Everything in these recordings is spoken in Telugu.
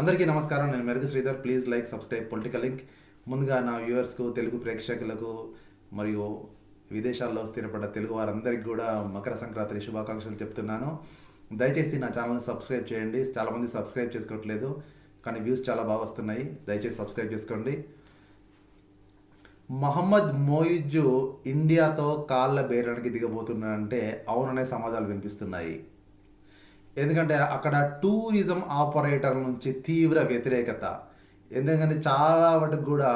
అందరికీ నమస్కారం. నేను Merugu Sridhar. Please like subscribe political link ముందుగా నా వ్యూవర్స్కు తెలుగు ప్రేక్షకులకు మరియు విదేశాల్లో స్థిరపడ్డ తెలుగు వారందరికీ కూడా మకర సంక్రాంతి శుభాకాంక్షలు చెప్తున్నాను. దయచేసి నా ఛానల్ని సబ్స్క్రైబ్ చేయండి. చాలామంది సబ్స్క్రైబ్ చేసుకోవట్లేదు కానీ వ్యూస్ చాలా బాగా వస్తున్నాయి. దయచేసి సబ్స్క్రైబ్ చేసుకోండి. మహమ్మద్ మోయిజు ఇండియాతో కాళ్ళ బేరానికి దిగబోతున్నాడంటే అవుననే సమాధానాలు వినిపిస్తున్నాయి. ఎందుకంటే అక్కడ టూరిజం ఆపరేటర్ల నుంచి తీవ్ర వ్యతిరేకత. ఎందుకంటే చాలా వాటికి కూడా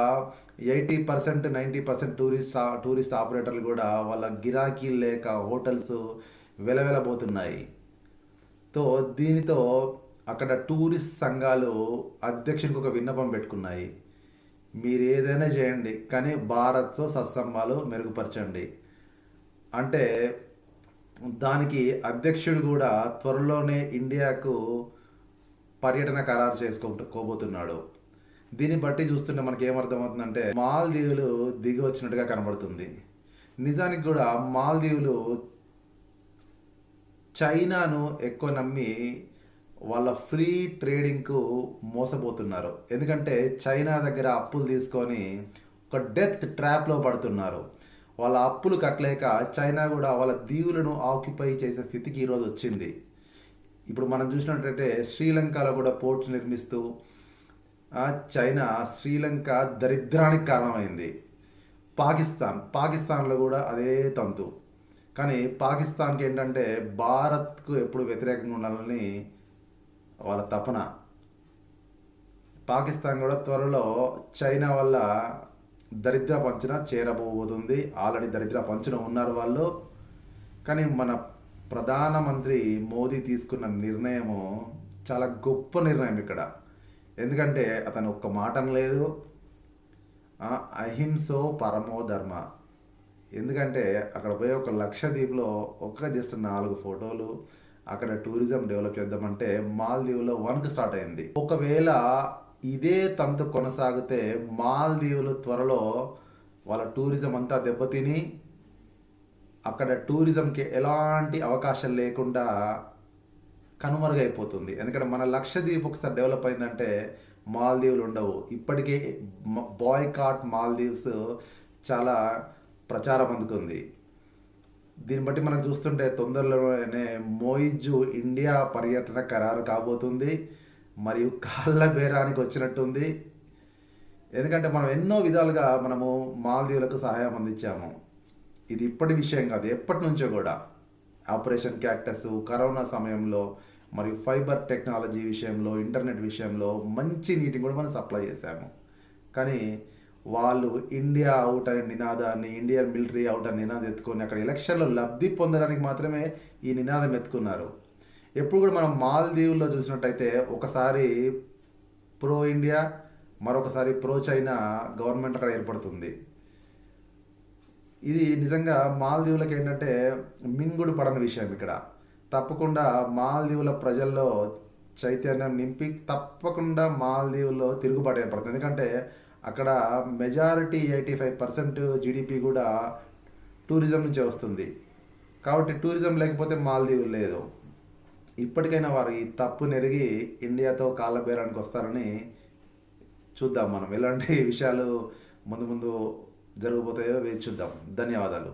eighty percent ninety percent tourist tourist ఆపరేటర్లు కూడా వాళ్ళ గిరాకీలు లేక హోటల్స్ వెలవెలబోతున్నాయి. తో దీనితో అక్కడ టూరిస్ట్ సంఘాలు అధ్యక్షునికి ఒక విన్నపం పెట్టుకున్నాయి. మీరు ఏదైనా చేయండి కానీ భారత్తో సత్సంబాలు మెరుగుపరచండి. అంటే దానికి అధ్యక్షుడు కూడా త్వరలోనే ఇండియాకు పర్యటన ఖరారు చేసుకోబోతున్నాడు దీన్ని బట్టి చూస్తుంటే మనకి ఏమర్థమవుతుందంటే మాల్దీవులు దిగి వచ్చినట్టుగా కనబడుతుంది. నిజానికి కూడా మాల్దీవులు చైనాను ఎక్కువ నమ్మి వాళ్ళ ఫ్రీ ట్రేడింగ్కు మోసపోతున్నారు. ఎందుకంటే చైనా దగ్గర అప్పులు తీసుకొని ఒక డెత్ ట్రాప్లో పడుతున్నారు. వాళ్ళ అప్పులు కట్టలేక చైనా కూడా వాళ్ళ దీవులను ఆక్యుపై చేసే స్థితికి ఈరోజు వచ్చింది. ఇప్పుడు మనం చూసినట్టయితే శ్రీలంకలో కూడా పోర్ట్స్ నిర్మిస్తూ చైనా శ్రీలంక దరిద్రానికి కారణమైంది. పాకిస్తాన్ పాకిస్తాన్లో కూడా అదే తంతు. కానీ పాకిస్తాన్కి ఏంటంటే భారత్కు ఎప్పుడు వ్యతిరేకంగా ఉండాలని వాళ్ళ తపన. పాకిస్తాన్ కూడా త్వరలో చైనా వల్ల దరిద్ర పంచన చేరబోతుంది. ఆల్రెడీ దరిద్ర పంచన ఉన్నారు వాళ్ళు. కానీ మన ప్రధానమంత్రి మోదీ తీసుకున్న నిర్ణయము చాలా గొప్ప నిర్ణయం ఇక్కడ. ఎందుకంటే అతను ఒక్క మాట లేదు. అహింసో పరమో ధర్మ. ఎందుకంటే అక్కడ పోయి ఒక లక్షద్వీప్లో ఒక జస్ట్ నాలుగు ఫోటోలు అక్కడ టూరిజం డెవలప్ చేద్దామంటే మాల్దీవ్లో వన్కి స్టార్ట్ అయింది. ఒకవేళ ఇదే తంతు కొనసాగితే మాల్దీవులు త్వరలో వాళ్ళ టూరిజం అంతా దెబ్బతిని అక్కడ టూరిజంకి ఎలాంటి అవకాశం లేకుండా కనుమరుగైపోతుంది. ఎందుకంటే మన లక్షద్వీప్ ఒకసారి డెవలప్ అయిందంటే మాల్దీవులు ఉండవు. ఇప్పటికే బాయ్కాట్ మాల్దీవ్స్ చాలా ప్రచారం అందుకుంది. దీన్ని బట్టి మనకు చూస్తుంటే తొందరలోనే మోయిజు ఇండియా పర్యటన ఖరారు కాబోతుంది. మరియు కాళ్ళ బేరానికి వచ్చినట్టుంది. ఎందుకంటే మనం ఎన్నో విధాలుగా మనము మాల్దీవులకు సహాయం అందించాము. ఇది ఇప్పటి విషయం కాదు ఎప్పటి నుంచో కూడా. ఆపరేషన్ క్యాక్టస్ కరోనా సమయంలో మరియు ఫైబర్ టెక్నాలజీ విషయంలో ఇంటర్నెట్ విషయంలో మంచి నీటిని కూడా మనం సప్లై చేశాము. కానీ వాళ్ళు ఇండియా అవుట్ అనే నినాదాన్ని ఇండియన్ మిలిటరీ అవుట్ అనే నినాదం ఎత్తుకొని అక్కడ ఎలక్షన్లో లబ్ధి పొందడానికి మాత్రమే ఈ నినాదం ఎత్తుకున్నారు. ఎప్పుడు కూడా మనం మాల్దీవుల్లో చూసినట్టయితే ఒకసారి ప్రో ఇండియా మరొకసారి ప్రో చైనా గవర్నమెంట్ అక్కడ ఏర్పడుతుంది. ఇది నిజంగా మాల్దీవులకు ఏంటంటే మింగుడు పడని విషయం ఇక్కడ. తప్పకుండా మాల్దీవుల ప్రజల్లో చైతన్యం నింపి తప్పకుండా మాల్దీవుల్లో తిరుగుబాటు ఏర్పడుతుంది. ఎందుకంటే అక్కడ majority eighty five percent GDP కూడా టూరిజం నుంచే వస్తుంది. కాబట్టి టూరిజం లేకపోతే మాల్దీవులు లేదు. ఇప్పటికైనా వారు ఈ తప్పు నెరిగి ఇండియాతో కాళ్ళబేరానికి వస్తారని చూద్దాం మనం. ఎలాంటి విషయాలు ముందు ముందు జరగబోతాయో వేచి చూద్దాం. ధన్యవాదాలు.